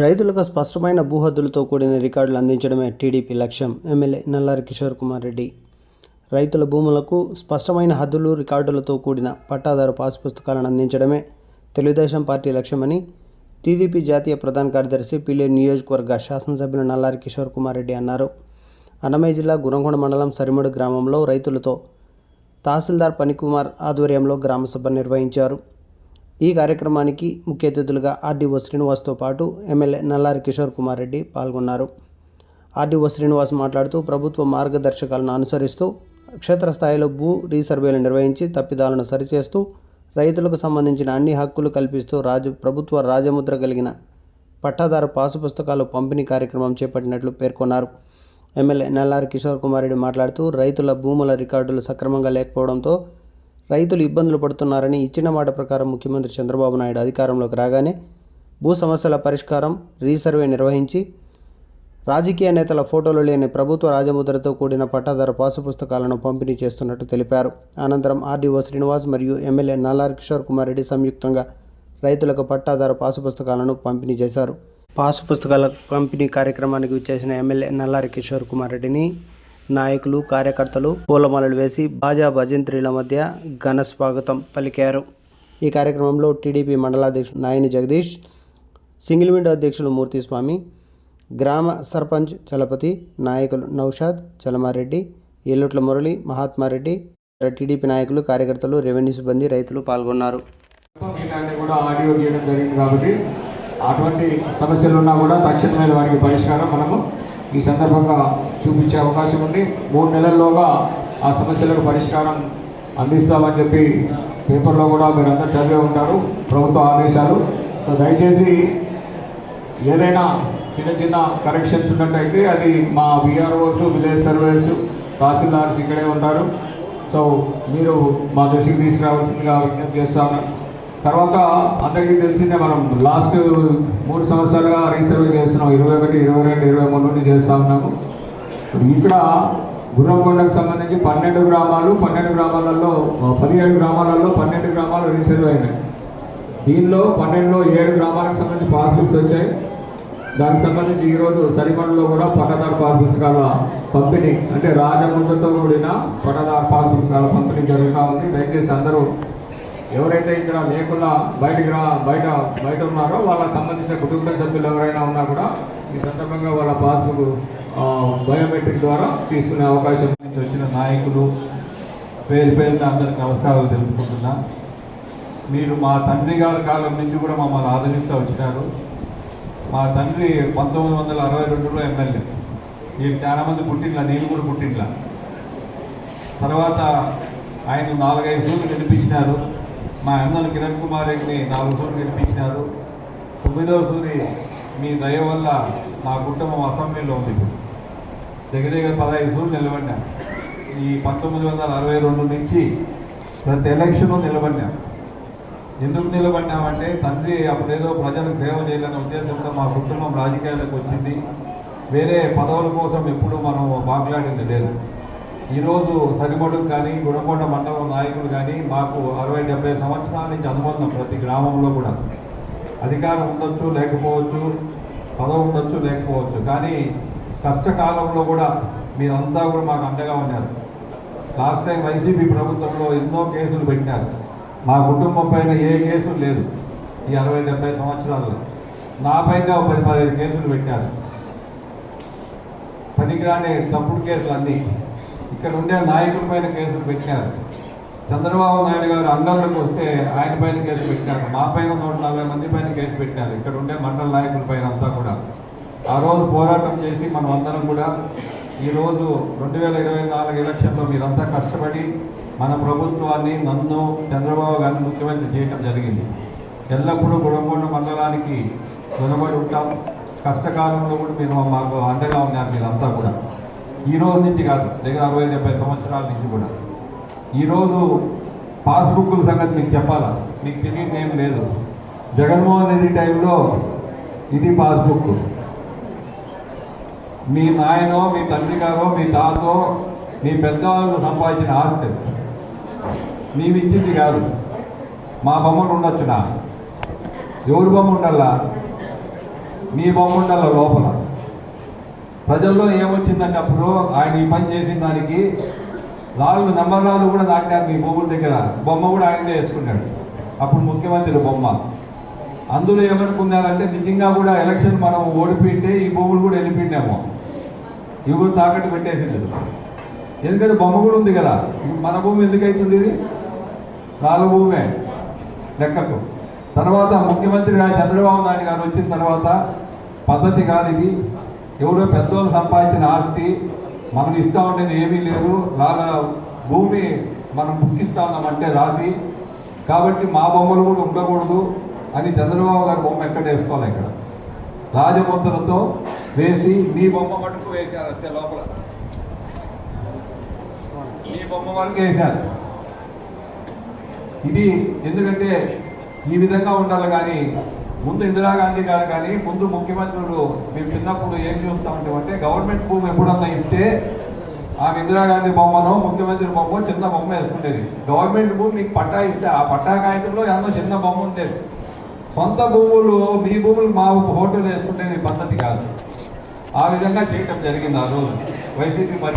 రైతులకు స్పష్టమైన భూహద్దులతో కూడిన రికార్డులు అందించడమే టీడీపీ లక్ష్యం ఎమ్మెల్యే నల్లారి కిషోర్ కుమార్ రెడ్డి. రైతుల భూములకు స్పష్టమైన హద్దులు రికార్డులతో కూడిన పట్టాదారు పాస్ పుస్తకాలను అందించడమే తెలుగుదేశం పార్టీ లక్ష్యమని టీడీపీ జాతీయ ప్రధాన కార్యదర్శి పిల్లే నియోజకవర్గ శాసనసభ్యులు నల్లారి కిషోర్ కుమార్ రెడ్డి అన్నారు. అన్నమయ్య జిల్లా గురంగొండ మండలం సరిమడు గ్రామంలో రైతులతో తహసీల్దార్ పనికుమార్ ఆధ్వర్యంలో గ్రామసభ నిర్వహించారు. ఈ కార్యక్రమానికి ముఖ్య అతిథులుగా ఆర్డీఓ శ్రీనివాస్తో పాటు ఎమ్మెల్యే నల్లారి కిషోర్ కుమార్ రెడ్డి పాల్గొన్నారు. ఆర్డీఓ శ్రీనివాస్ మాట్లాడుతూ ప్రభుత్వ మార్గదర్శకాలను అనుసరిస్తూ క్షేత్రస్థాయిలో భూ రీసర్వేలు నిర్వహించి తప్పిదాలను సరిచేస్తూ రైతులకు సంబంధించిన అన్ని హక్కులు కల్పిస్తూ రాజు ప్రభుత్వ రాజముద్ర కలిగిన పట్టాదారు పాసు పుస్తకాలు పంపిణీ కార్యక్రమం చేపట్టినట్లు పేర్కొన్నారు. ఎమ్మెల్యే నల్లారి కిషోర్ కుమార్ రెడ్డి మాట్లాడుతూ రైతుల భూముల రికార్డులు సక్రమంగా లేకపోవడంతో రైతులు ఇబ్బందులు పడుతున్నారని ఇచ్చిన మాట ప్రకారం ముఖ్యమంత్రి చంద్రబాబు నాయుడు అధికారంలోకి రాగానే భూ సమస్యల పరిష్కారం రీసర్వే నిర్వహించి రాజకీయ నేతల ఫోటోలు లేని ప్రభుత్వ రాజముద్రతో కూడిన పట్టాదారు పాసు పుస్తకాలను పంపిణీ చేస్తున్నట్టు తెలిపారు. అనంతరం ఆర్డీఓ శ్రీనివాస్ మరియు ఎమ్మెల్యే నల్లారి కిషోర్ కుమార్ రెడ్డి సంయుక్తంగా రైతులకు పట్టాదారు పాసు పుస్తకాలను పంపిణీ చేశారు. పాసు పుస్తకాల పంపిణీ కార్యక్రమానికి విచ్చేసిన ఎమ్మెల్యే నల్లారి కిషోర్ కుమార్ రెడ్డిని నాయకులు కార్యకర్తలు పూలమాలలు వేసి బాజా భజంత్రీల మధ్య ఘన స్వాగతం పలికారు. ఈ కార్యక్రమంలో టీడీపీ మండలాధ్యక్షుడు నాయని జగదీష్ సింగిల్ విండో అధ్యక్షులు మూర్తిస్వామి గ్రామ సర్పంచ్ చలపతి నాయకులు నౌషాద్ చలమారెడ్డి ఎల్లుట్ల మురళి మహాత్మారెడ్డి టీడీపీ నాయకులు కార్యకర్తలు రెవెన్యూ సిబ్బంది రైతులు పాల్గొన్నారు. కూడా ఆడియో జరిగింది కాబట్టి అటువంటి సమస్యలు ఉన్నా కూడా తక్షణమైన వారికి పరిష్కారం మనము ఈ సందర్భంగా చూపించే అవకాశం ఉంది. మూడు నెలల్లోగా ఆ సమస్యలకు పరిష్కారం అందిస్తామని చెప్పి పేపర్లో కూడా మీరు చదివే ఉంటారు ప్రభుత్వ ఆదేశాలు. సో దయచేసి ఏదైనా చిన్న చిన్న కరెక్షన్స్ ఉన్నట్టయితే అది మా విఆర్ఓస్ విలేజ్ సర్వేస్ తహసీల్దార్స్ ఇక్కడే ఉంటారు. సో మీరు మా దృష్టికి తీసుకురావాల్సిందిగా విజ్ఞప్తి చేస్తా తర్వాత అందరికీ తెలిసిందే మనం లాస్ట్ మూడు సంవత్సరాలుగా రీసర్వే చేస్తున్నాం. ఇరవై ఒకటి ఇరవై రెండు ఇరవై మూడు నుండి చేస్తూ ఉన్నాము. ఇక్కడ గుర్రంకొండకు సంబంధించి పన్నెండు గ్రామాలు పన్నెండు గ్రామాలలో పదిహేడు గ్రామాలలో పన్నెండు గ్రామాలు రీసర్వే అయినాయి. దీనిలో పన్నెండులో ఏడు గ్రామాలకు సంబంధించి పాస్బుక్స్ వచ్చాయి. దానికి సంబంధించి ఈరోజు సరిపడలో కూడా పట్టదారు పాస్ పుస్తకాల పంపిణీ అంటే రాజముద్రతో కూడిన పట్టదారు పాస్ పుస్తకాల పంపిణీ జరుగుతూ ఉంది. దయచేసి అందరూ ఎవరైతే ఇక్కడ లేకుండా బయటకు రా బయట బయట ఉన్నారో వాళ్ళకి సంబంధించిన కుటుంబ సభ్యులు ఎవరైనా ఉన్నా కూడా ఈ సందర్భంగా వాళ్ళ పాస్బుక్ బయోమెట్రిక్ ద్వారా తీసుకునే అవకాశం నుంచి వచ్చిన నాయకులు పేరు పేరున అందరికి నమస్కారాలు తెలుపుకుంటున్నా. మీరు మా తండ్రి గారి కాలం నుంచి కూడా మమ్మల్ని ఆదరిస్తూ వచ్చినారు. మా తండ్రి పంతొమ్మిది వందల అరవై రెండులో ఎమ్మెల్యే. నేను చాలామంది పుట్టిండ్లా నేను కూడా పుట్టిండ్లా. తర్వాత ఆయన నాలుగైదు సూర్యులు వినిపించినారు మా అన్నలు కిరణ్ కుమార్ రెడ్డిని నాలుగు సూర్యులు గెలిపించినారు. తొమ్మిదవ సూరి మీ దయ వల్ల మా కుటుంబం అసెంబ్లీలో ఉంది దగ్గర దగ్గర పదహైదు సూర్లు నిలబడినా. ఈ పంతొమ్మిది వందల అరవై రెండు నుంచి ప్రతి ఎలక్షన్లో నిలబడినా. ఎందుకు నిలబడినామంటే తండ్రి అప్పుడేదో ప్రజలకు సేవ చేయాలనే ఉద్దేశంతో మా కుటుంబం రాజకీయాలకు వచ్చింది. వేరే పదవుల కోసం ఎప్పుడు మనం మాట్లాడింది లేదు. ఈరోజు సరిపడు కానీ గుణకొండ మండలం నాయకులు కానీ మాకు అరవై డెబ్బై సంవత్సరాల నుంచి అనుబంధం ప్రతి గ్రామంలో కూడా. అధికారం ఉండొచ్చు లేకపోవచ్చు పదవి ఉండొచ్చు లేకపోవచ్చు. కానీ కష్టకాలంలో కూడా మీరంతా కూడా మాకు అండగా ఉన్నారు. లాస్ట్ టైం వైసీపీ ప్రభుత్వంలో ఎన్నో కేసులు పెట్టారు. మా కుటుంబం పైన ఏ కేసు లేదు ఈ అరవై డెబ్బై సంవత్సరాల్లో. నా పైన ఒక పది పదిహేను కేసులు పెట్టారు. పనికిరాని తప్పుడు కేసులు అన్నీ ఇక్కడ ఉండే నాయకుల పైన కేసులు పెట్టారు. చంద్రబాబు నాయుడు గారు అంగళ్ళకు వస్తే ఆయన పైన కేసు పెట్టారు. మా పైన నూట నలభై మంది పైన కేసు పెట్టారు. ఇక్కడ ఉండే మండల నాయకుల పైన అంతా కూడా. ఆ రోజు పోరాటం చేసి మనం అందరం కూడా ఈరోజు రెండు వేల ఇరవై నాలుగు ఎలక్షన్లో మీరంతా కష్టపడి మన ప్రభుత్వాన్ని నన్ను చంద్రబాబు గారిని ముఖ్యమంత్రి చేయటం జరిగింది. ఎల్లప్పుడూ గుణగొండ మండలానికి రుణపడి ఉంటాం. కష్టకాలంలో కూడా మీరు మాకు అండగా ఉన్నారు మీరంతా ఈ రోజు నుంచి కాదు దగ్గర అరవై డెబ్బై సంవత్సరాల నుంచి కూడా. ఈరోజు పాస్బుక్ల సంగతి మీకు చెప్పాలా? మీకు తెలియని ఏం లేదు. జగన్మోహన్ రెడ్డి టైంలో ఇది పాస్బుక్. మీ నాయనో మీ తండ్రి గారో మీ తాతో మీ పెద్దవాళ్ళు సంపాదించిన ఆస్తి. మేమిచ్చింది కాదు. మా బొమ్మలు ఉండొచ్చునా? ఎవరి బొమ్మ ఉండాలా? మీ బొమ్మ ఉండాలి లోపల? ప్రజల్లో ఏమొచ్చిందంటే అప్పుడు ఆయన ఈ పని చేసిన దానికి రాళ్ళు నెంబర్ రాళ్ళు కూడా నాటారు మీ భూముల దగ్గర. బొమ్మ కూడా ఆయనే వేసుకున్నాడు అప్పుడు ముఖ్యమంత్రి బొమ్మ. అందులో ఏమనుకున్నారంటే నిజంగా కూడా ఎలక్షన్ మనం ఓడిపోయింటే ఈ భూములు కూడా వెళ్ళిపోయినామో ఇవి కూడా తాకట్టు పెట్టేసింది ఎందుకంటే బొమ్మ కూడా ఉంది కదా. మన భూమి ఎందుకైతుంది ఇది? నాలుగు భూమే లెక్కకు. తర్వాత ముఖ్యమంత్రి చంద్రబాబు నాయుడు గారు వచ్చిన తర్వాత పద్ధతి కాదు ఇది. ఎవరో పెద్దోళ్ళు సంపాదించిన ఆస్తి మనం ఇస్తా ఉండేది ఏమీ లేదు. లాగా భూమి మనం బుక్కిస్తా ఉన్నామంటే రాసి కాబట్టి మా బొమ్మలు కూడా ఉండకూడదు అని చంద్రబాబు గారి బొమ్మ ఎక్కడ వేసుకోవాలి ఇక్కడ? రాజముద్రతో వేసి మీ బొమ్మ మటుకు వేశారు అంతే లోపల. మీ బొమ్మ వరకు వేశారు. ఇది ఎందుకంటే ఈ విధంగా ఉండాలి కానీ ముందు ఇందిరాగాంధీ గారు కానీ ముందు ముఖ్యమంత్రులు మేము చిన్నప్పుడు ఏం చూస్తూ ఉంటామంటే గవర్నమెంట్ భూమి ఎప్పుడన్నా ఇస్తే ఆ ఇందిరాగాంధీ బొమ్మను ముఖ్యమంత్రి బొమ్మ చిన్న బొమ్మ వేసుకునేది గవర్నమెంట్ భూమి మీకు పట్టా ఇస్తే ఆ పట్టా కాగితంలో ఏమో చిన్న బొమ్మ ఉండేది. సొంత భూములు మీ భూములు మా హోటల్ వేసుకునేది పద్ధతి కాదు. ఆ విధంగా చేయటం జరిగింది ఆ రోజు. వైసీపీ మరి